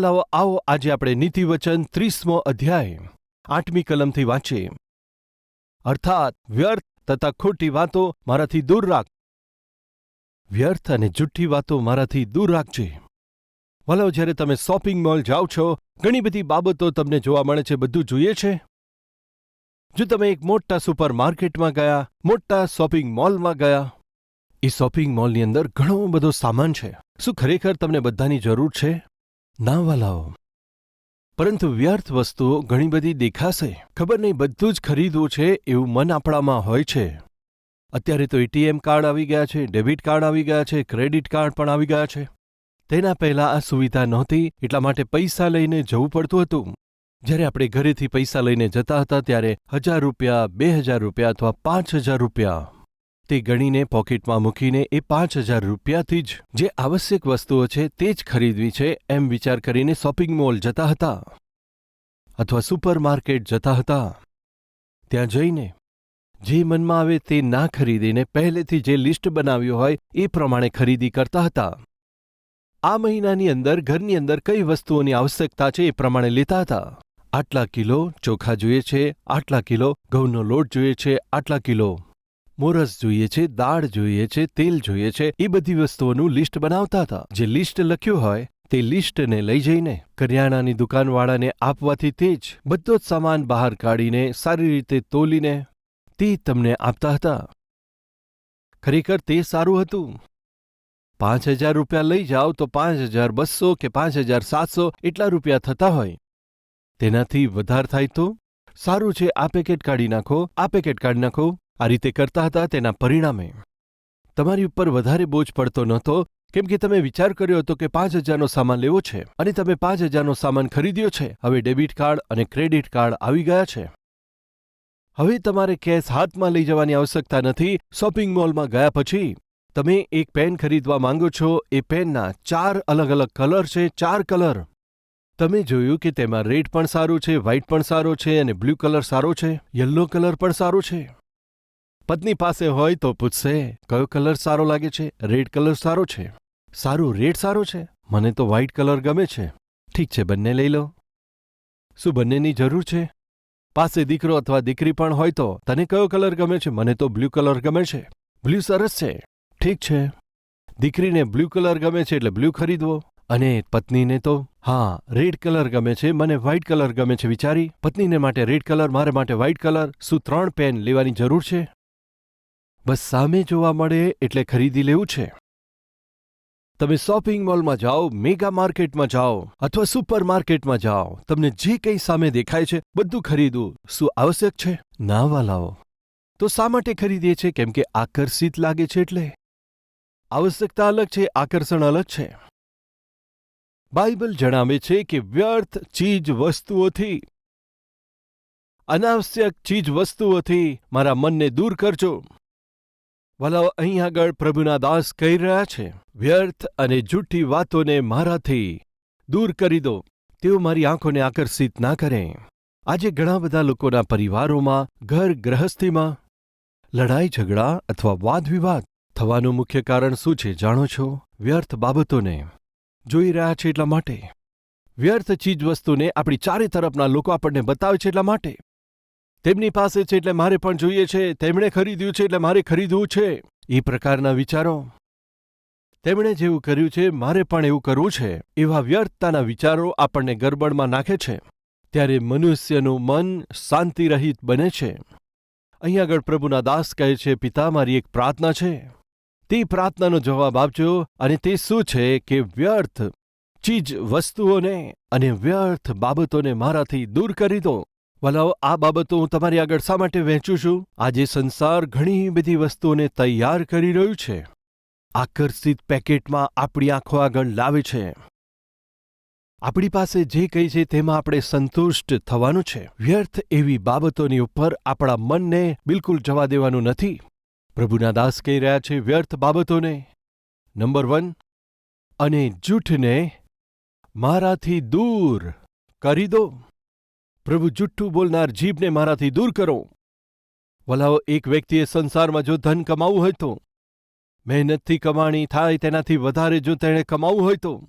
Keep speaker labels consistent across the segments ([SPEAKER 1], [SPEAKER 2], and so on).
[SPEAKER 1] તો આવો આજે આપણે નીતિવચન ત્રીસમો અધ્યાય, આઠમી કલમથી વાંચીએ. અર્થાત, વ્યર્થ તથા ખોટી વાતો મારાથી દૂર રાખ. વ્યર્થ અને જુઠ્ઠી વાતો મારાથી દૂર રાખજે. ભલાઓ, જ્યારે તમે શોપિંગ મોલ જાઓ છો, ઘણી બધી બાબતો તમને જોવા મળે છે, બધું જોઈએ છે? જો તમે એક મોટા સુપર માર્કેટમાં ગયા, મોટા શોપિંગ મોલમાં ગયા, એ શોપિંગ મોલની અંદર ઘણો બધો સામાન છે. શું ખરેખર તમને બધાની જરૂર છે? ના વાલાઓ પરંતુ વ્યર્થ વસ્તુઓ ઘણી બધી દેખાશે. ખબર નહીં, બધું જ ખરીદવું છે એવું મન આપણામાં હોય છે. અત્યારે તો એટીએમ કાર્ડ આવી ગયા છે, ડેબિટ કાર્ડ આવી ગયા છે, ક્રેડિટ કાર્ડ પણ આવી ગયા છે. તેના પહેલાં આ સુવિધા નહોતી, એટલા માટે પૈસા લઈને જવું પડતું હતું. જ્યારે આપણે ઘરેથી પૈસા લઈને જતા હતા ત્યારે હજાર રૂપિયા, બે હજાર રૂપિયા અથવા પાંચ હજાર રૂપિયા તે ગણીને પોકેટમાં મૂકીને એ પાંચ હજાર રૂપિયાથી જ જે આવશ્યક વસ્તુઓ છે તે જ ખરીદવી છે એમ વિચાર કરીને શોપિંગ મોલ જતા હતા. અથવા સુપરમાર્કેટ જતા હતા. ત્યાં જઈને જે મનમાં આવે તે ના ખરીદીને પહેલેથી જે લિસ્ટ બનાવ્યું હોય એ પ્રમાણે ખરીદી કરતા હતા. આ મહિનાની અંદર ઘરની અંદર કઈ વસ્તુઓની આવશ્યકતા છે એ પ્રમાણે લેતા હતા. આટલા કિલો ચોખા જોઈએ છે, આટલા કિલો ઘઉંનો લોટ જોઈએ છે, આટલા કિલો મોરસ જોઈએ છે, દાળ જોઈએ છે, તેલ જોઈએ છે, એ બધી વસ્તુઓનું લિસ્ટ બનાવતા હતા. જે લિસ્ટ લખ્યું હોય, તે લિસ્ટને લઈ જઈને કરિયાણાની દુકાનવાળાને આપવાથી તે જ બધો જ સામાન બહાર કાઢીને સારી રીતે તોલીને તે તમને આપતા હતા. ખરેખર તે સારું હતું. પાંચ હજાર રૂપિયા લઈ જાઓ તો પાંચ હજાર બસો કે પાંચ હજાર સાતસો એટલા રૂપિયા થતા હોય. તેનાથી વધાર થાય તો? સારું છે, આ પેકેટ કાઢી નાખો, આ પેકેટ કાઢી નાખો. આ રીતે કરતા હતા તેના પરિણામે. તમારી ઉપર વધારે બોજ પડતો નહોતો, કેમ કે તમે વિચાર કર્યો હતો કે પાંચ હજારનો સામાન લેવો છે અને તમે પાંચ હજારનો સામાન ખરીદ્યો છે. હવે ડેબિટ કાર્ડ અને ક્રેડિટ કાર્ડ આવી ગયા છે. હવે તમારે કેશ હાથમાં લઈ જવાની આવશ્યકતા નથી. શોપિંગ મોલમાં ગયા પછી તમે એક પેન ખરીદવા માંગો છો. એ પેનના ચાર અલગ અલગ કલર છે, ચાર કલર. તમે જોયું કે તેમાં રેડ પણ સારું છે, વ્હાઇટ પણ સારો છે અને બ્લુ કલર સારો છે, યલો કલર પણ સારો છે. પત્ની પાસે હોય તો પૂછશે, કયો કલર સારો લાગે છે? રેડ કલર સારો છે? સારું, રેડ સારો છે. મને તો વ્હાઇટ કલર ગમે છે. ઠીક છે, બંને લઈ લો. શું બંનેની જરૂર છે? પાસે દીકરો અથવા દીકરી પણ હોય તો. તને કયો કલર ગમે છે? મને તો બ્લુ કલર ગમે છે. બ્લુ સરસ છે. ઠીક છે. દીકરીને બ્લુ કલર ગમે છે એટલે બ્લુ ખરીદવો. અને પત્નીને તો? હા, રેડ કલર ગમે છે. મને વ્હાઇટ કલર ગમે છે, વિચારી. પત્નીને માટે રેડ કલર, મારે માટે વ્હાઇટ કલર. શું ત્રણ પેન લેવાની જરૂર છે? બસ સામે જોવા મળે એટલે ખરીદી લેવું છે. તમે શોપિંગ મોલમાં જાઓ, મેગા માર્કેટમાં જાઓ અથવા સુપર માર્કેટમાં જાઓ, તમને જે કંઈ સામે દેખાય છે બધું ખરીદવું શું આવશ્યક છે? ના વાલાઓ તો શા માટે ખરીદીએ છે કેમ કે આકર્ષિત લાગે છે એટલે. આવશ્યકતા અલગ છે, આકર્ષણ અલગ છે. બાઇબલ જણાવે છે કે વ્યર્થ ચીજ વસ્તુઓથી. અનાવશ્યક ચીજ વસ્તુઓથી મારા મનને દૂર કરજો. વલાઓ અહીં આગળ પ્રભુના દાસ કહી રહ્યા છે, વ્યર્થ અને જૂઠી વાતોને મારાથી દૂર કરી દો. તેઓ મારી આંખોને આકર્ષિત ના કરે. આજે ઘણા બધા લોકોના પરિવારોમાં, ઘર ગ્રહસ્થીમાં લડાઈ, ઝઘડા અથવા વાદ વિવાદ થવાનું મુખ્ય કારણ શું છે જાણો છો? વ્યર્થ બાબતોને જોઈ રહ્યા છે એટલા માટે. વ્યર્થ ચીજવસ્તુને આપણી ચારે તરફના લોકો આપણને બતાવે છે એટલા માટે. તેમની પાસે છે એટલે મારે પણ જોઈએ છે. તેમણે ખરીદ્યું છે એટલે મારે ખરીદવું છે. એ પ્રકારના વિચારો. તેમણે જેવું કર્યું છે, મારે પણ એવું કરવું છે. એવા વ્યર્થતાના વિચારો આપણને ગરબડમાં નાખે છે. ત્યારે મનુષ્યનું મન શાંતિરહિત બને છે. અહીં આગળ પ્રભુના દાસ કહે છે, પિતા, મારી એક પ્રાર્થના છે. તે પ્રાર્થનાનો જવાબ આપજો અને તે શું છે કે વ્યર્થ ચીજ વસ્તુઓને અને વ્યર્થ બાબતોને મારાથી દૂર કરી દો. વલાઓ આ બાબતો હું તમારી આગળ શા માટે વહેંચું છું? આજે સંસાર ઘણી બધી વસ્તુઓને તૈયાર કરી રહ્યું છે. આકર્ષિત પેકેટમાં આપણી આંખો આગળ લાવે છે. આપણી પાસે જે કંઈ છે તેમાં આપણે સંતુષ્ટ થવાનું છે. વ્યર્થ એવી બાબતોની ઉપર આપણા મનને બિલકુલ જવા દેવાનું નથી. પ્રભુના દાસ કહી રહ્યા છે, વ્યર્થ બાબતોને. નંબર વન, અને જૂઠને મારાથી દૂર કરી દો. પ્રભુ જુઠ્ઠું બોલનાર જીભને મારાથી દૂર કરો. વલાઓ, એક વ્યક્તિએ સંસારમાં જો ધન કમાવું હોય તો? મહેનતથી કમાણી થાય તેનાથી વધારે જો તેણે કમાવું હોય તો?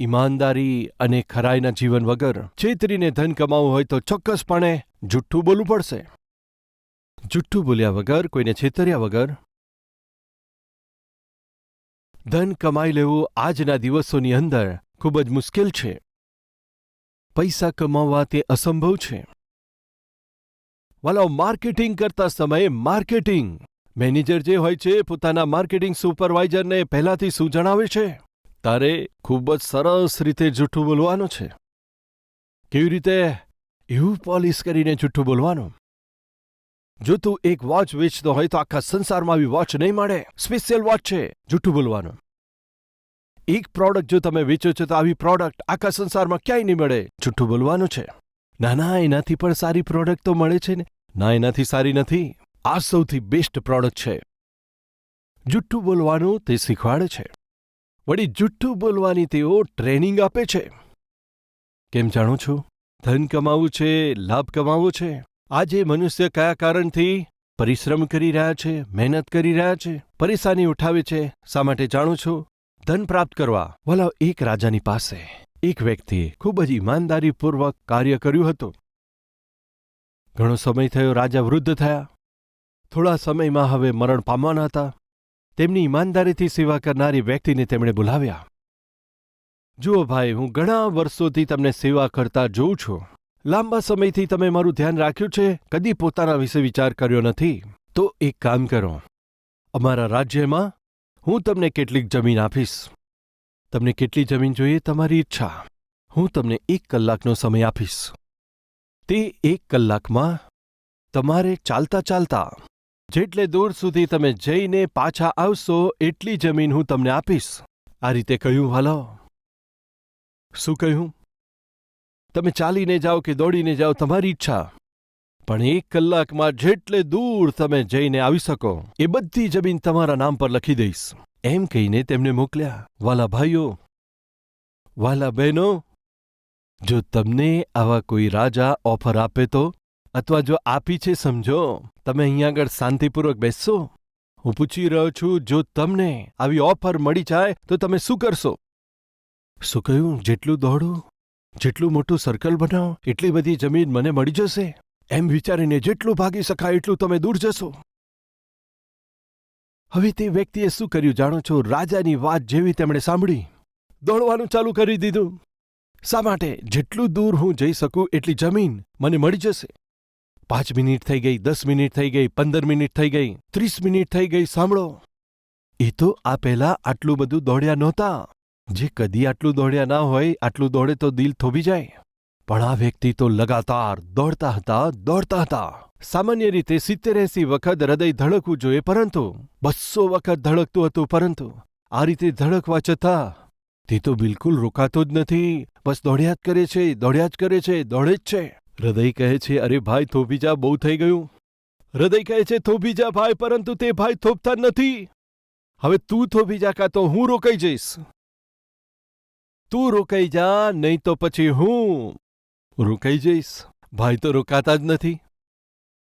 [SPEAKER 1] ઈમાનદારી અને ખરાઈના જીવન વગર છેતરીને ધન કમાવવું હોય તો ચોક્કસપણે જુઠ્ઠું બોલવું પડશે. જુઠ્ઠું બોલ્યા વગર, કોઈને છેતર્યા વગર? ધન કમાઈ લેવું આજના દિવસોની અંદર ખૂબ જ મુશ્કેલ છે. પૈસા કમાવવા તે અસંભવ છે. વાલો માર્કેટિંગ કરતા સમયે માર્કેટિંગ. મેનેજર જે હોય છે, પોતાના માર્કેટિંગ સુપરવાઇઝરને પહેલાથી શું જણાવે છે? તારે ખૂબ જ સરસ રીતે જૂઠું બોલવાનું છે. કેવી રીતે એવું પોલિશ કરીને જૂઠું બોલવાનું? જો તું એક વોચ વેચતો હોય તો આખા સંસારમાં આવી વોચ નહીં મળે. સ્પેશિયલ વોચ છે, જૂઠું બોલવાનું. એક પ્રોડક્ટ જો તમે વેચો છો તો આવી પ્રોડક્ટ આખા સંસારમાં ક્યાંય નહીં મળે. જૂઠું બોલવાનું છે. ના ના, એનાથી પણ સારી પ્રોડક્ટ તો મળે છે ને. ના, એનાથી સારી નથી. આ સૌથી બેસ્ટ પ્રોડક્ટ છે. જુઠ્ઠું બોલવાનું તે શીખવાડે છે. વળી જુઠ્ઠું બોલવાની તેઓ ટ્રેનિંગ આપે છે. કેમ જાણો છો? ધન કમાવવું છે, લાભ કમાવવો છે. આજે મનુષ્ય કયા કારણથી પરિશ્રમ કરી રહ્યા છે, મહેનત કરી રહ્યા છે, પરેશાની ઉઠાવે છે, શા માટે જાણો છો? ધન પ્રાપ્ત કરવા. વલા, એક રાજાની પાસે એક વ્યક્તિએ ખૂબ જ ઈમાનદારીપૂર્વક કાર્ય કર્યું હતું. ઘણો સમય થયો રાજા વૃદ્ધ થયા. થોડા સમયમાં હવે મરણ પામવાના હતા. તેમની ઈમાનદારીથી સેવા કરનારી વ્યક્તિને તેમણે બોલાવ્યા. જુઓ ભાઈ, હું ઘણા વર્ષોથી તમને સેવા કરતા જોઉં છું. લાંબા સમયથી તમે મારું ધ્યાન રાખ્યું છે, કદી પોતાના વિશે વિચાર કર્યો નથી. તો એક કામ કરો. અમારા રાજ્યમાં હું તમને કેટલીક જમીન આપીશ. તમને કેટલી જમીન જોઈએ તમારી ઈચ્છા. હું તમને એક કલાકનો સમય આપીશ. તે એક કલાકમાં તમારે ચાલતા ચાલતા, જેટલે દૂર સુધી તમે જઈને પાછા આવશો, એટલી જમીન હું તમને આપીશ. આ રીતે કહ્યું, હાલો. શું કહ્યું? તમે ચાલીને જાઓ કે દોડીને જાઓ, તમારી ઈચ્છા. પણ એક કલાકમાં જેટલે દૂર તમે જઈને આવી શકો, એ બધી જમીન તમારા નામ પર લખી દઈશ. એમ કહીને તેમને મોકલ્યા, વાલા ભાઈઓ, વાલા બહેનો, જો તમને આવા કોઈ રાજા ઓફર આપે તો, અથવા જો આપી છે સમજો, તમે અહીંયા આગળ શાંતિપૂર્વક બેસશો. હું પૂછી રહ્યો છું, જો તમને આવી ઓફર મળી જાય, તો તમે શું કરશો? શું કહ્યું? જેટલું દોડું, જેટલું મોટું સર્કલ બનાવો, એટલી બધી જમીન મને મળી જશે. એમ વિચારીને જેટલું ભાગી શકાય એટલું તમે દૂર જશો. હવે તે વ્યક્તિએ શું કર્યું જાણો છો? રાજાની વાત જેવી તેમણે સાંભળી. દોડવાનું ચાલુ કરી દીધું. શા માટે? જેટલું દૂર હું જઈ શકું એટલી જમીન મને મળી જશે. પાંચ મિનિટ થઈ ગઈ, દસ મિનિટ થઈ ગઈ, પંદર મિનિટ થઈ ગઈ, ત્રીસ મિનિટ થઈ ગઈ, સાંભળો. એ તો આ પહેલા આટલું બધું દોડ્યા નહોતા. જે કદી આટલું દોડ્યા ના હોય, આટલું દોડે તો દિલ થોભી જાય. પણ આ વ્યક્તિ તો લગાતાર દોડતા હતા દોડતા હતા સામાન્ય રીતે સિત્તેર એસી વખત હૃદય ધડકવું જોઈએ પરંતુ બસો વખત ધડકતું હતું પરંતુ આ રીતે ધડકવા છતાં તે તો બિલકુલ રોકાતો જ નથી બસ દોડ્યા જ કરે છે દોડ્યા જ કરે છે દોડે જ છે હૃદય કહે છે અરે ભાઈ થોભી જા બહુ થઈ ગયું હૃદય કહે છે થોભી જા ભાઈ પરંતુ તે ભાઈ થોભતા જ નથી હવે તું થોભી જા કાં તો હું રોકાઈ જઈશ તું રોકાઈ જા નહીં તો પછી હું રોકાઈ જઈશ. ભાઈ તો રોકાતા જ નથી.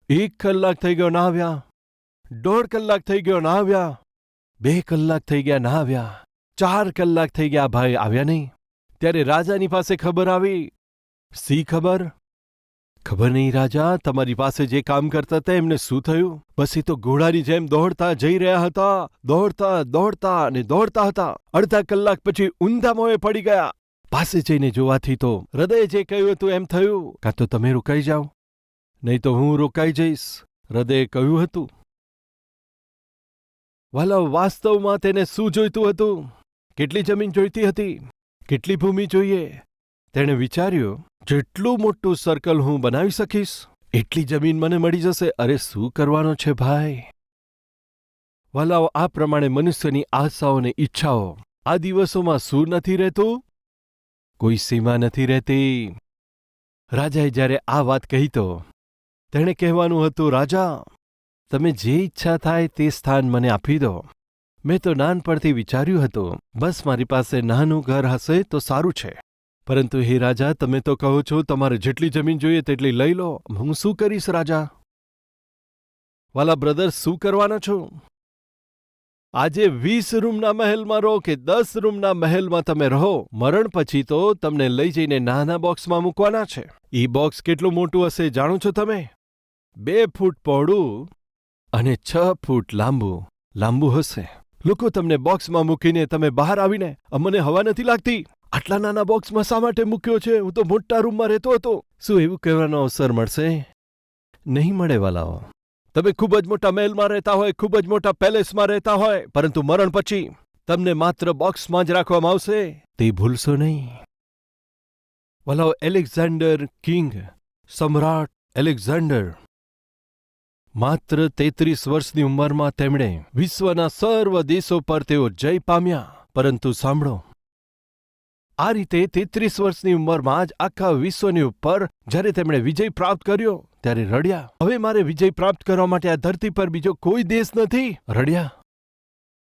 [SPEAKER 1] એક કલાક થઈ ગયો ના આવ્યા. દોઢ કલાક થઈ ગયો ના આવ્યા. બે કલાક થઈ ગયા ના આવ્યા. ચાર કલાક થઈ ગયા ભાઈ આવ્યા નહીં. ત્યારે રાજાની પાસે ખબર આવી. સી ખબર? ખબર નહીં રાજા, તમારી પાસે જે કામ કરતા હતા એમને શું થયું? બસ એ તો ઘોડાની જેમ દોડતા જઈ રહ્યા હતા. દોડતા દોડતા અને દોડતા હતા. અડધા કલાક પછી ઊંધા મોએ પડી ગયા. પાસે જઈને જોવાથી તો હૃદય જે કહ્યું હતું એમ થયું. કાં તો તમે રોકાઈ જાઓ? નહીં તો હું રોકાઈ જઈશ. હૃદયે કહ્યું હતું. વાલા, વાસ્તવમાં તેને શું જોઈતું હતું? કેટલી જમીન જોઈતી હતી? કેટલી ભૂમિ જોઈએ? તેણે વિચાર્યું, જેટલું મોટું સર્કલ હું બનાવી શકીશ, એટલી જમીન મને મળી જશે. અરે, શું કરવાનો છે ભાઈ? વાલાઓ આ પ્રમાણે મનુષ્યની આશાઓ અને ઈચ્છાઓ આ દિવસોમાં શું નથી રહેતું? કોઈ સીમા નથી રહેતી. રાજાએ જ્યારે આ વાત કહી તો તેણે કહેવાનું હતું, રાજા, તમે જે ઈચ્છા થાય તે સ્થાન મને આપી દો. મેં તો નાનપણથી વિચાર્યું હતું, બસ મારી પાસે નાનું ઘર હશે તો સારું છે. પરંતુ હે રાજા, તમે તો કહો છો તમારે જેટલી જમીન જોઈએ તેટલી લઈ લો. હું શું કરીશ, રાજા? વાલા બ્રધર્સ શું કરવાના છો? આજે વીસ રૂમના મહેલમાં રહો કે દસ રૂમના મહેલમાં તમે રહો, મરણ પછી તો તમને લઈ જઈને નાના બોક્સમાં મૂકવાના છે. ઈ બોક્સ કેટલું મોટું હશે જાણો છો તમે? બે ફૂટ પહોળું અને છ ફૂટ લાંબુ. લાંબુ હશે. લોકો તમને બોક્સમાં મૂકીને તમે બહાર આવીને, અમને હવા નથી લાગતી. આટલા નાના બોક્સમાં શા માટે મૂક્યો છે? હું તો મોટા રૂમમાં રહેતો હતો. શું એવું કહેવાનો અવસર મળશે? નહીં મળે, વાલાઓ. તમે ખૂબ જ મોટા મહેલમાં રહેતા હોય, ખૂબ જ મોટા પેલેસમાં રહેતા હોય, પરંતુ મરણ પછી તમને માત્ર બોક્સમાં જ રાખવામાં આવશે. તે ભૂલશો નહીં. વલાવ એલેક્ઝાન્ડર કિંગ, સમ્રાટ એલેક્ઝાન્ડર. માત્ર તેત્રીસ વર્ષની ઉંમરમાં તેમણે વિશ્વના સર્વ દેશો પર તેઓ જય પામ્યા. પરંતુ સાંભળો આ રીતે તેત્રીસ વર્ષની ઉંમરમાં જ આખા વિશ્વની ઉપર જ્યારે તેમણે વિજય પ્રાપ્ત કર્યો ત્યારે રડ્યા. હવે મારે વિજય પ્રાપ્ત કરવા માટે આ ધરતી પર બીજો કોઈ દેશ નથી. રડ્યા.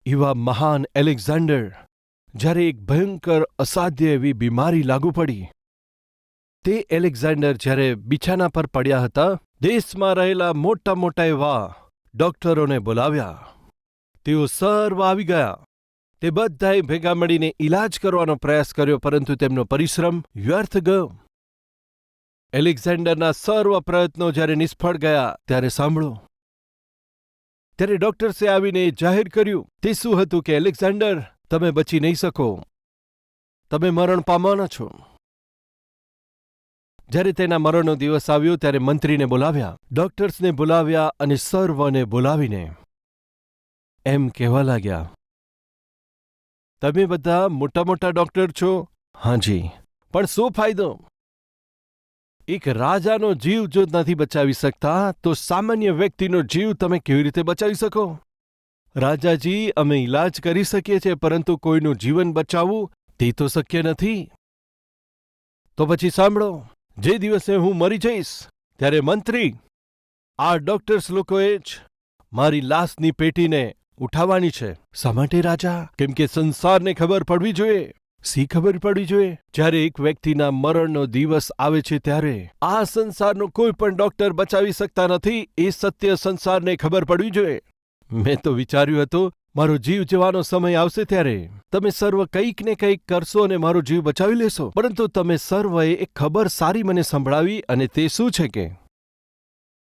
[SPEAKER 1] એવા મહાન એલેક્ઝાન્ડર. જ્યારે એક ભયંકર અસાધ્ય એવી બીમારી લાગુ પડી. તે એલેક્ઝાન્ડર જ્યારે બિછાના પર પડ્યા હતા, દેશમાં રહેલા મોટા મોટા એવા ડોક્ટરોને બોલાવ્યા. તેઓ સર્વ આવી ગયા. તે બધાએ ભેગા મળીને ઈલાજ કરવાનો પ્રયાસ કર્યો, પરંતુ તેમનો પરિશ્રમ વ્યર્થ ગયો. એલેક્ઝાન્ડરના સર્વ પ્રયત્નો જ્યારે નિષ્ફળ ગયા, ત્યારે સાંભળો. ત્યારે ડોક્ટર્સે આવીને જાહેર કર્યું, તે શું હતું કે એલેક્ઝાન્ડર, તમે બચી નહીં શકો. તમે મરણ પામવાના છો. જ્યારે તેના મરણનો દિવસ આવ્યો, ત્યારે મંત્રીને બોલાવ્યા, ડોક્ટર્સને બોલાવ્યા અને સર્વને બોલાવીને એમ કહેવા લાગ્યા તમે બધા મોટા મોટા ડોક્ટર છો? હાજી. પણ શું ફાયદો? એક રાજાનો જીવ જો નથી બચાવી શકતા તો સામાન્ય વ્યક્તિનો જીવ તમે કેવી રીતે બચાવી શકો? રાજાજી અમે ઈલાજ કરી શકીએ છીએ પરંતુ કોઈનું જીવન બચાવવું તે તો શક્ય નથી. તો પછી સાંભળો જે દિવસે હું મરી જઈશ ત્યારે મંત્રી આ ડોક્ટર્સ લોકોએ જ મારી લાશની પેટીને ઉઠાવવાની છે. શા માટે રાજા? કેમ કે સંસારને ખબર પડવી જોઈએ. સી ખબર પડવી જોઈએ? જ્યારે એક વ્યક્તિના મરણનો દિવસ આવે છે ત્યારે આ સંસારનો કોઈ પણ ડોક્ટર બચાવી શકતા નથી, એ સત્ય સંસારને ખબર પડવી જોઈએ. મેં તો વિચાર્યું હતું, મારો જીવ જવાનો સમય આવશે ત્યારે. તમે સર્વ કંઈક ને કંઈક કરશો અને મારો જીવ બચાવી લેશો. પરંતુ તમે સર્વએ એક ખબર સારી મને સંભળાવી અને તે શું છે કે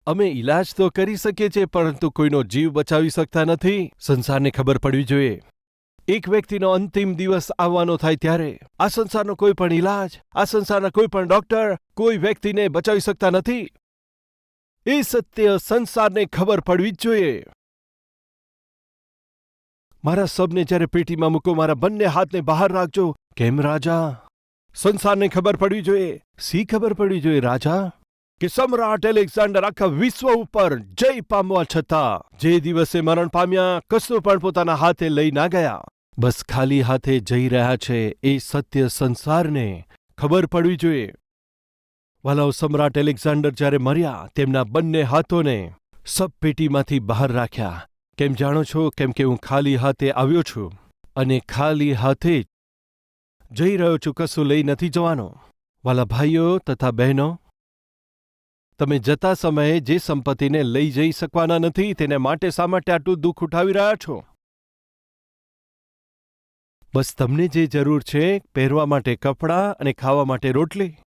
[SPEAKER 1] અમે ઈલાજ તો કરી શકીએ છીએ, પરંતુ કોઈનો જીવ બચાવી શકતા નથી. સંસારને ખબર પડવી જોઈએ. એક વ્યક્તિનો અંતિમ દિવસ આવવાનો થાય ત્યારે. આ સંસારનો કોઈ પણ ઈલાજ, આ સંસારના કોઈ પણ ડોક્ટર, કોઈ વ્યક્તિને બચાવી શકતા નથી. એ સત્ય સંસારને ખબર પડવી જ જોઈએ. મારા સબને જ્યારે પેટીમાં મૂકો, મારા બંને હાથને બહાર રાખજો. કેમ, રાજા? સંસારને ખબર પડવી જોઈએ. સી ખબર પડવી જોઈએ, રાજા? કે સમ્રાટ એલેક્ઝાન્ડર આખા વિશ્વ ઉપર જય પામવા છતાં જે દિવસે મરણ પામ્યા, કશું પણ પોતાના હાથે લઈ ના ગયા. બસ ખાલી હાથે જઈ રહ્યા છે એ સત્ય સંસારને ખબર પડવી જોઈએ. વાલાઓ, સમ્રાટ એલેક્ઝાન્ડર જ્યારે મર્યા, તેમના બંને હાથોને સબ પેટીમાંથી બહાર રાખ્યા. કેમ જાણો છો? કેમ કે હું ખાલી હાથે આવ્યો છું અને ખાલી હાથે જ જઈ રહ્યો છું, કશું લઈ નથી જવાનો. વાલા ભાઈઓ તથા બહેનો તમે જતા સમયે જે સંપત્તિને લઈ જઈ શકવાના નથી, તેને માટે શા માટે આટલું દુઃખ ઉઠાવી રહ્યા છો? બસ તમને જે જરૂર છે, પહેરવા માટે કપડાં અને ખાવા માટે રોટલી.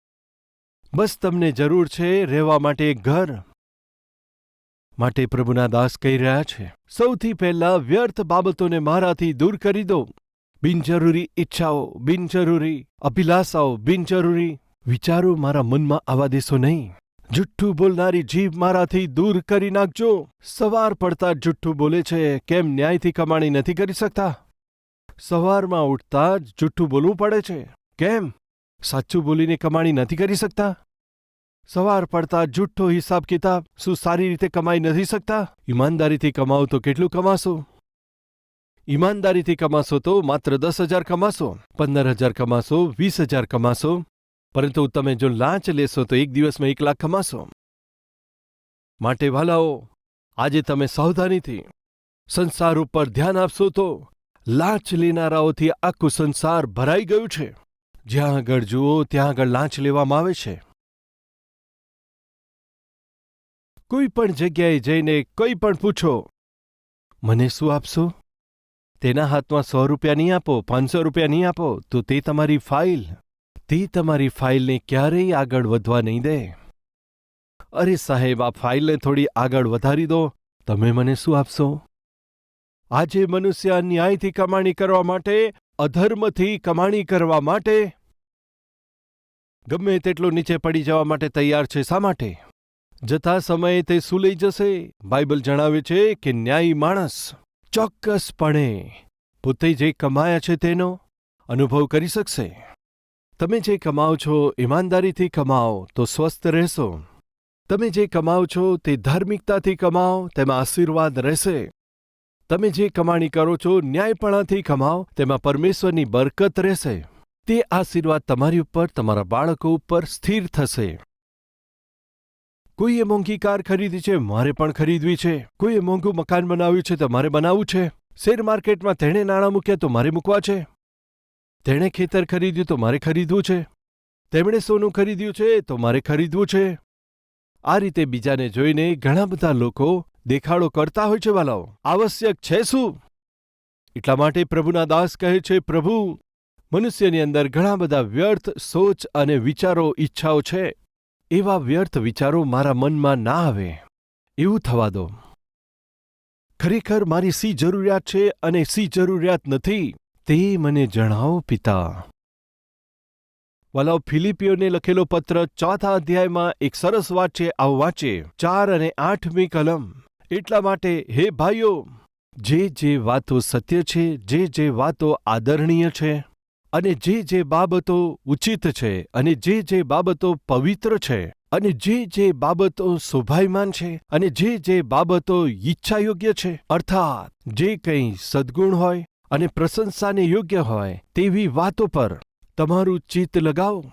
[SPEAKER 1] બસ તમને જરૂર છે, રહેવા માટે એક ઘર. માટે પ્રભુના દાસ કહી રહ્યા છે, સૌથી પહેલા વ્યર્થ બાબતોને મારાથી દૂર કરી દો. બિનજરૂરી ઈચ્છાઓ, બિનજરૂરી અભિલાષાઓ, બિનજરૂરી વિચારો મારા મનમાં આવવા દેશો નહીં. જુઠ્ઠું બોલનારી જીભ મારાથી દૂર કરી નાખજો. સવાર પડતા જુઠ્ઠું બોલે છે, કેમ ન્યાયથી કમાણી નથી કરી શકતા? સવારમાં ઉઠતા જ જુઠ્ઠું બોલવું પડે છે, કેમ? સાચું બોલીને કમાણી નથી કરી શકતા? સવાર પડતા જુઠ્ઠો હિસાબ કિતાબ શું સારી રીતે કમાઈ નથી શકતા? ઈમાનદારીથી કમાઓ તો કેટલું કમાશો? ઈમાનદારીથી કમાશો તો માત્ર દસ હજાર કમાશો, પંદર હજાર કમાશો, વીસ હજાર કમાશો પરંતુ તમે જો લાંચ લેશો તો એક દિવસમાં એક લાખ કમાશો. માટે વાલાઓ, આજે તમે સાવધાનીથી સંસાર ઉપર ધ્યાન આપશો તો લાંચ લેનારાઓથી આખું સંસાર ભરાઈ ગયું છે. જ્યાં આગળ જુઓ, ત્યાં આગળ લાંચ લેવામાં આવે છે. કોઈ પણ જગ્યાએ જઈને કંઈ પણ પૂછો, મને શું આપશો? તેના હાથમાં સો રૂપિયા નહીં આપો, પાંચસો રૂપિયા નહીં આપો, તો તે તમારી ફાઇલ તે તમારી ફાઇલને ક્યારેય આગળ વધવા નહીં દે. અરે સાહેબ, આ ફાઇલને થોડી આગળ વધારી દો. તમે મને શું આપશો? આજે મનુષ્ય અન્યાયથી કમાણી કરવા માટે, અધર્મથી કમાણી કરવા માટે? ગમે તેટલું નીચે પડી જવા માટે તૈયાર છે શા માટે? જતા સમયે તે સુલઈ જશે? બાઇબલ જણાવે છે કે ન્યાયી માણસ ચોક્કસપણે પોતે જે કમાયા છે તેનો અનુભવ કરી શકશે. તમે જે કમાઓ છો, ઈમાનદારીથી કમાઓ, તો સ્વસ્થ રહેશો. તમે જે કમાઓ છો, તે ધાર્મિકતાથી કમાઓ, તેમાં આશીર્વાદ રહેશે. તમે જે કમાણી કરો છો, ન્યાયપણાથી કમાઓ, તેમાં પરમેશ્વરની બરકત રહેશે. તે આશીર્વાદ તમારી ઉપર, તમારા બાળકો ઉપર સ્થિર થશે. કોઈએ મોંઘી કાર ખરીદી છે, મારે પણ ખરીદવી છે. કોઈએ મોંઘું મકાન બનાવ્યું છે, તો મારે બનાવવું છે. શેર માર્કેટમાં તેણે નાણાં મૂક્યા, તો મારે મૂકવા છે. તેણે ખેતર ખરીદ્યું તો મારે ખરીદવું છે. તેમણે સોનું ખરીદ્યું છે તો મારે ખરીદવું છે. આ રીતે બીજાને જોઈને ઘણા બધા લોકો દેખાડો કરતા હોય છે વાલાઓ. આવશ્યક છે શું? એટલા માટે પ્રભુના દાસ કહે છે, પ્રભુ, મનુષ્યની અંદર ઘણા બધા વ્યર્થ સોચ અને વિચારો, ઈચ્છાઓ છે. એવા વ્યર્થ વિચારો મારા મનમાં ના આવે. એવું થવા દો. ખરેખર મારી સી જરૂરિયાત છે અને સી જરૂરિયાત નથી. તે મને જણાવો, પિતા. વલાવ ફિલિપીઓને લખેલો પત્ર ચોથા અધ્યાયમાં એક સરસ વાત છે આવો વાંચે, ચાર અને આઠમી કલમ. એટલા માટે, હે ભાઈઓ, જે જે વાતો સત્ય છે, જે જે વાતો આદરણીય છે, અને જે જે બાબતો ઉચિત છે, અને જે જે બાબતો પવિત્ર છે, અને જે જે બાબતો શોભાયમાન છે, અને જે જે બાબતો ઈચ્છાયોગ્ય છે, અર્થાત, જે કંઈ સદ્ગુણ હોય અને પ્રશંસાને યોગ્ય હોય તેવી વાતો પર તમારું ચિત્ત લગાવો.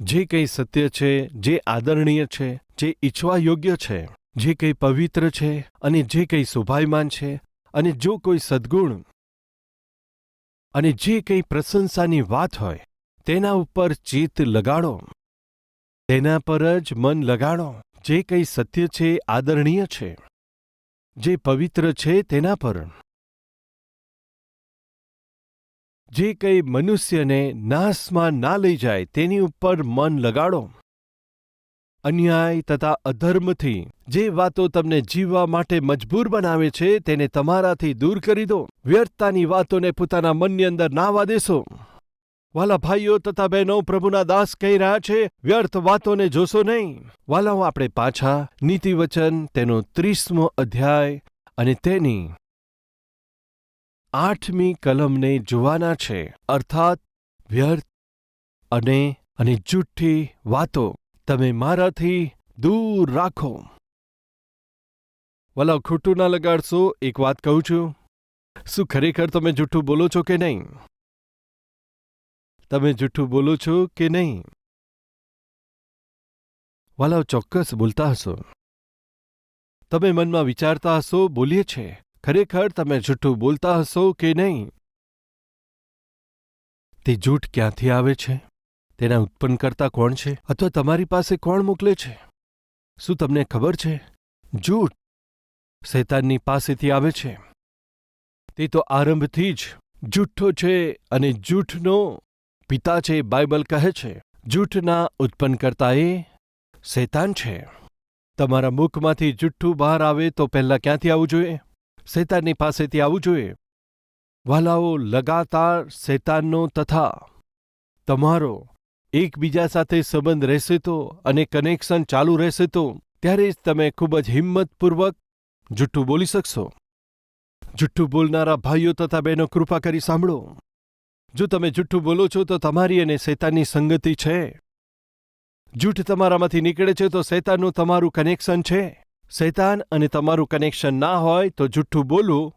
[SPEAKER 1] જે કંઈ સત્ય છે, જે આદરણીય છે, જે ઈચ્છવા યોગ્ય છે, જે કંઈ પવિત્ર છે અને જે કંઈ શોભાયમાન છે અને જો કોઈ સદ્ગુણ અને જે કંઈ પ્રશંસાની વાત હોય તેના ઉપર ચિત્ત લગાડો. તેના પર જ મન લગાડો. જે કંઈ સત્ય છે, આદરણીય છે, જે પવિત્ર છે તેના પર. જે કંઈ મનુષ્યને નાશમાં ના લઈ જાય તેની ઉપર મન લગાડો. અન્યાય તથા અધર્મથી જે વાતો તમને જીવવા માટે મજબૂર બનાવે છે તેને તમારાથી દૂર કરી દો. વ્યર્થતાની વાતોને પોતાના મનની અંદર નાવા દેશો. વાલા ભાઈઓ તથા બહેનો પ્રભુના દાસ કહી રહ્યા છે, વ્યર્થ વાતોને જોશો નહીં. વાલાઓ, આપણે પાછા નીતિવચન તેનો ત્રીસમો અધ્યાય અને તેની આઠમી કલમને જોવાના છે. અર્થાત, વ્યર્થ અને અને જૂઠી વાતો તમે મારાથી દૂર રાખો. વલાવ ખોટું ના લગાડશો, એક વાત કહું છું. શું ખરેખર તમે જૂઠું બોલો છો કે નહીં? તમે જૂઠું બોલો છો કે નહીં? વલાવ ચોક્કસ બોલતા હશો. તમે મનમાં વિચારતા હશો, બોલીએ છે ખરેખર તમે જૂઠું બોલતા હશો કે નહીં? તે જૂઠ ક્યાંથી આવે છે? તેના ઉત્પન્ન કરતા કોણ છે? અથવા તમારી પાસે કોણ મોકલે છે? શું તમને ખબર છે? જૂઠ શૈતાનની પાસેથી આવે છે. તે તો આરંભથી જ જૂઠો છે અને જૂઠનો પિતા છે, બાઇબલ કહે છે. જૂઠના ઉત્પન્ન કરતા એ શૈતાન છે. તમારા મુખમાંથી જુઠ્ઠું બહાર આવે તો પહેલાં ક્યાંથી આવવું જોઈએ? શૈતાનની પાસેથી આવવું જોઈએ. વાલાઓ લગાતાર શૈતાનનો તથા તમારો એકબીજા સાથે સંબંધ રહેશે તો અને કનેક્શન ચાલુ રહેશે તો ત્યારે જ તમે ખૂબ જ હિંમતપૂર્વક જુઠ્ઠું બોલી શકશો. જુઠ્ઠું બોલનારા ભાઈઓ તથા બહેનો, કૃપા કરી સાંભળો. જો તમે જુઠ્ઠું બોલો છો તો તમારી અને શૈતાનની સંગતિ છે. જૂઠ તમારામાંથી નીકળે છે તો શૈતાનનું તમારું કનેક્શન છે. શૈતાન અને તમારું કનેક્શન ના હોય તો જુઠ્ઠું બોલવું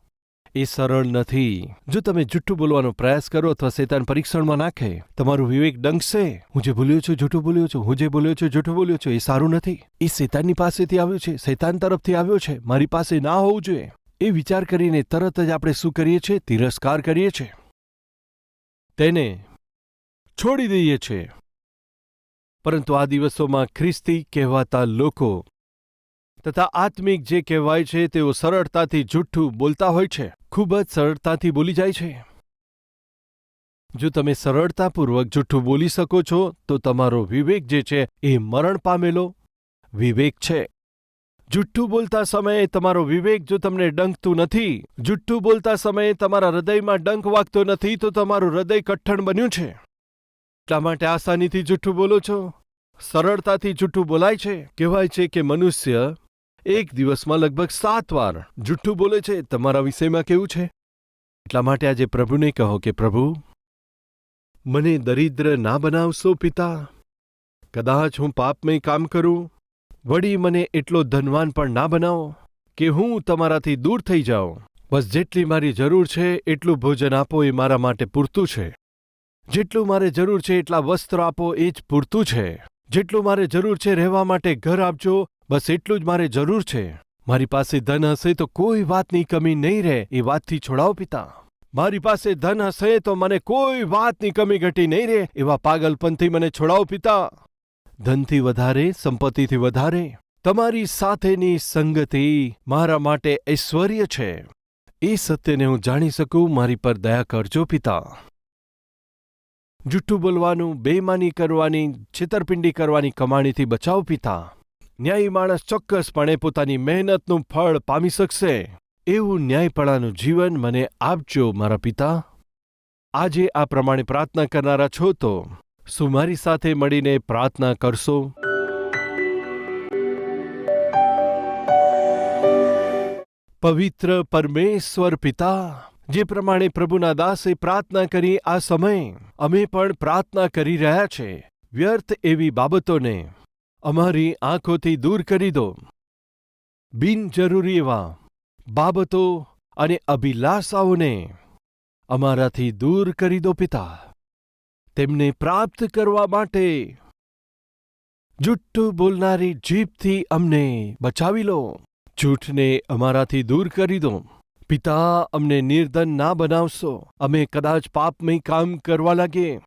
[SPEAKER 1] એ સરળ નથી. જો તમે જુઠ્ઠું બોલવાનો પ્રયાસ કરો અથવા શૈતાન પરીક્ષણમાં નાખે, તમારું વિવેક ડંકશે હું જે બોલ્યો છું જૂઠું બોલ્યો છું, હું જે બોલ્યો છું જૂઠું બોલ્યો છું, એ સારું નથી. એ શૈતાનની પાસેથી આવ્યું છે, શૈતાન તરફથી આવ્યો છે, મારી પાસે ના હોવું જોઈએ. એ વિચાર કરીને તરત જ આપણે શું કરીએ છીએ? તિરસ્કાર કરીએ છીએ. તેને છોડી દઈએ છીએ. પરંતુ આ દિવસોમાં ખ્રિસ્તી કહેવાતા લોકો તથા આત્મિક જે કહેવાય છે તેઓ સરળતાથી જુઠ્ઠું બોલતા હોય છે, ખૂબ જ સરળતાથી બોલી જાય છે. જો તમે સરળતાપૂર્વક જુઠ્ઠું બોલી શકો છો, તો તમારો વિવેક જે છે એ મરણ પામેલો. વિવેક છે. જુઠ્ઠું બોલતા સમયે તમારો વિવેક જો તમને ડંકતું નથી, જુઠ્ઠું બોલતા સમયે તમારા હૃદયમાં ડંક વાગતો નથી, તો તમારું હૃદય કઠણ બન્યું છે. એટલા માટે આસાનીથી જુઠ્ઠું બોલો છો. સરળતાથી જુઠ્ઠું બોલાય છે. કહેવાય છે કે મનુષ્ય એક દિવસમાં લગભગ સાત વાર જુઠ્ઠું બોલે છે. તમારા વિષયમાં કેવું છે? એટલા માટે આજે પ્રભુને કહો કે, પ્રભુ, મને દરિદ્ર ના બનાવશો પિતા. કદાચ હું પાપમય કામ કરું. વળી મને એટલો ધનવાન પણ ના બનાવો કે હું તમારાથી દૂર થઈ જાઉં. બસ જેટલી મારી જરૂર છે, એટલું ભોજન આપો એ મારા માટે પૂરતું છે. જેટલું મારે જરૂર છે, એટલા વસ્ત્ર આપો એ જ પૂરતું છે. જેટલું મારે જરૂર છે, રહેવા માટે ઘર આપજો. બસ એટલું જ મારે જરૂર છે. મારી પાસે ધન હશે તો કોઈ વાતની કમી નહીં રહે, એ વાતથી છોડાવો પિતા. મારી પાસે ધન હશે તો મને કોઈ વાતની કમી ઘટી નહીં રહે, એવા પાગલપનથી મને છોડાવો પિતા. ધનથી વધારે, સંપત્તિથી વધારે. તમારી સાથેની સંગતિ મારા માટે ઐશ્વર્ય છે. એ સત્યને હું જાણી શકું, મારી પર દયા કરજો પિતા. જુઠ્ઠું બોલવાનું બેમાની કરવાની, છેતરપિંડી કરવાની કમાણીથી બચાવ પિતા. ન્યાયી માણસ ચોક્કસપણે પોતાની મહેનતનું ફળ પામી શકશે. એવું ન્યાયપણાનું જીવન મને આપજો, મારા પિતા. આજે આ પ્રમાણે પ્રાર્થના કરનારા છો તો, શું મારી સાથે મળીને પ્રાર્થના કરશો? પવિત્ર પરમેશ્વર પિતા, જે પ્રમાણે પ્રભુના દાસે પ્રાર્થના કરી આ સમયે, અમે પણ પ્રાર્થના કરી રહ્યા છે. વ્યર્થ એવી બાબતોને અમારી આંખોથી દૂર કરી દો. બિનજરૂરી એવા બાબતો અને અભિલાષાઓને અમારાથી દૂર કરી દો પિતા. તેમને પ્રાપ્ત કરવા માટે જુઠ્ઠું બોલનારી જીભથી અમને બચાવી લો. જૂઠને અમારાથી દૂર કરી દો. પિતા, અમને નિર્ધન ના બનાવશો. અમે કદાચ પાપમય કામ કરવા લાગીએ.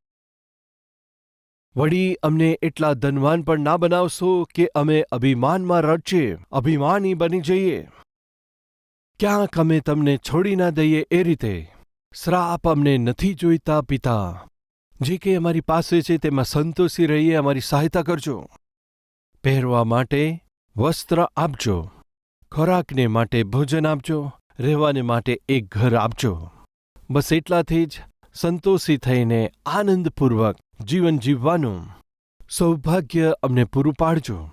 [SPEAKER 1] વળી, અમને એટલા ધનવાન પણ ના બનાવશો કે અમે અભિમાનમાં રડચીએ અભિમાની બની જઈએ. ક્યાંક અમે તમને છોડી ના દઈએ એ રીતે. શ્રાપ અમને નથી જોઈતા, પિતા. જે કે અમારી પાસે છે તેમાં સંતોષી રહીએ, અમારી સહાયતા કરજો. પહેરવા માટે વસ્ત્ર આપજો. ખોરાકને માટે ભોજન આપજો. રહેવાને માટે એક ઘર આપજો. બસ એટલાથી જ સંતોષી થઈને આનંદપૂર્વક જીવન જીવવાનું. સૌભાગ્ય અમને પૂરું પાડજો.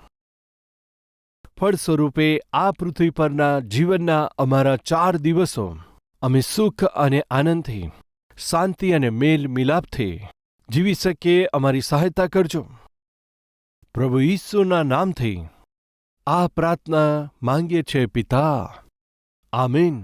[SPEAKER 1] ફળ સ્વરૂપે આ પૃથ્વી પરના જીવનના અમારા ચાર દિવસો અમે સુખ અને આનંદથી, શાંતિ અને મેલ મિલાપથી જીવી શકીએ અમારી સહાયતા કરજો. પ્રભુ ઈસુના નામથી આ પ્રાર્થના માંગીએ છે પિતા. આમીન.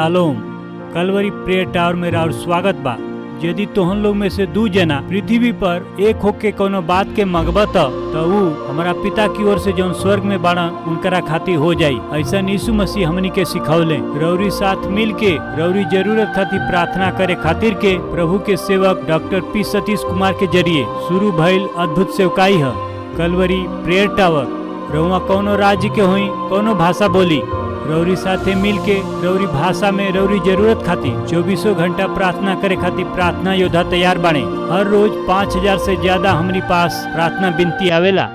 [SPEAKER 2] Shalom Calvary prayer tower में राउर स्वागत बा। यदि तोहन लोग में से दू जना पृथ्वी पर एक होके कोनो बात के मगबत तो ऊ हमारा पिता की ओर से जौन स्वर्ग में बाड़न उनकरा खातिर हो जाई। ऐसा यीशु मसीह हमनी के सिखौले। रौरी साथ मिल के रौरी ज़रूरत खातिर प्रार्थना करे खातिर के, प्रभु के सेवक डॉक्टर पी सतीश कुमार के ज़रिए शुरू भइल अद्भुत सेवकाई है। Calvary prayer tower. रउआ कौनो राज्य के हुई, कौनो भाषा बोली। रौरी साथे मिल के रौरी भाषा में रौरी जरूरत खातिर चौबीसों घंटा प्रार्थना करे खातिर प्रार्थना योद्धा तैयार बाणे हर रोज पाँच हजार से ज्यादा हमारी पास प्रार्थना विनती आवेला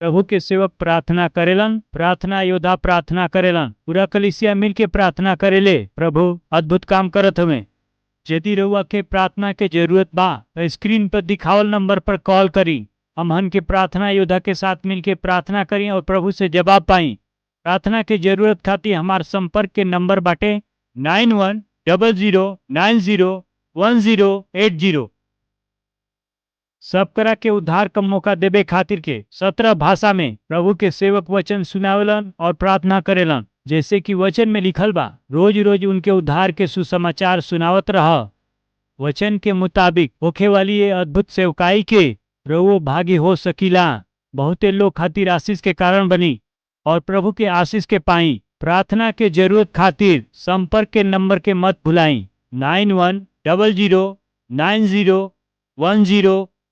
[SPEAKER 2] प्रभु के सेवक प्रार्थना करेलन प्रार्थना योद्धा प्रार्थना करेलन पूरा कलिसिया मिल के प्रार्थना करेले प्रभु अद्भुत काम करत हमें यदि रउआ के प्रार्थना के ज़रूरत बा तो स्क्रीन पर दिखावल नंबर पर कॉल करी हमहन के प्रार्थना योद्धा के साथ मिल के प्रार्थना करी और प्रभु से जवाब पाई प्रार्थना के ज़रूरत खातिर हमार संपर्क के नंबर बाटे nine one double zero nine zero one zero eight zero सब करा के उद्धार का मौका देवे खातिर के सत्रह भाषा में प्रभु के सेवक वचन सुनावलन और प्रार्थना करेलन। जैसे कि वचन में लिखल बा रोज रोज उनके उद्धार के सुसमाचार सुनावत रह। वचन के मुताबिक होखे वाली ये अद्भुत सेवकाई के प्रभु भागी हो सकीला। बहुते लोग खातिर आशीष के कारण बनी और प्रभु के आशीष के पाई। प्रार्थना के ज़रूरत खातिर संपर्क के नंबर के मत भुलाई। Nine one double zero, nine zero, one zero